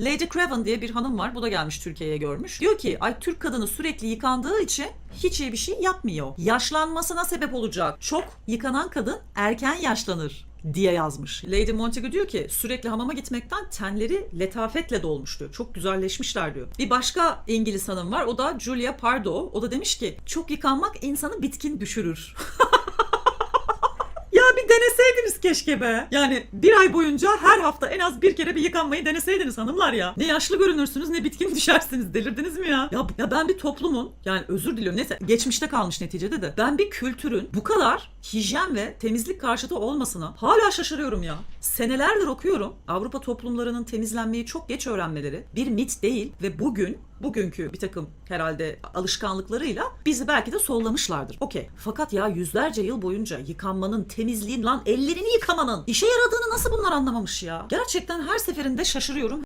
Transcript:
Lady Craven diye bir hanım var. Bu da gelmiş Türkiye'ye görmüş. Diyor ki ay Türk kadını sürekli yıkandığı için hiç iyi bir şey yapmıyor. Yaşlanmasına sebep olacak. Çok yıkanan kadın erken yaşlanır diye yazmış. Lady Montagu diyor ki sürekli hamama gitmekten tenleri letafetle dolmuş diyor. Çok güzelleşmişler diyor. Bir başka İngiliz hanım var. O da Julia Pardo. O da demiş ki çok yıkanmak insanı bitkin düşürür. Keşke be. Yani bir ay boyunca her hafta en az bir kere bir yıkanmayı deneseydiniz hanımlar ya. Ne yaşlı görünürsünüz ne bitkin düşersiniz. Delirdiniz mi ya? Ya, ya ben bir toplumun yani özür diliyorum neyse geçmişte kalmış neticede de. Ben bir kültürün bu kadar hijyen ve temizlik karşıtı olmasına hala şaşırıyorum ya. Senelerdir okuyorum. Avrupa toplumlarının temizlenmeyi çok geç öğrenmeleri bir mit değil ve bugün bugünkü bir takım herhalde alışkanlıklarıyla bizi belki de sollamışlardır. Okey. Fakat ya yüzlerce yıl boyunca yıkanmanın, temizliğin lan ellerini yıkamanın işe yaradığını nasıl bunlar anlamamış ya? Gerçekten her seferinde şaşırıyorum.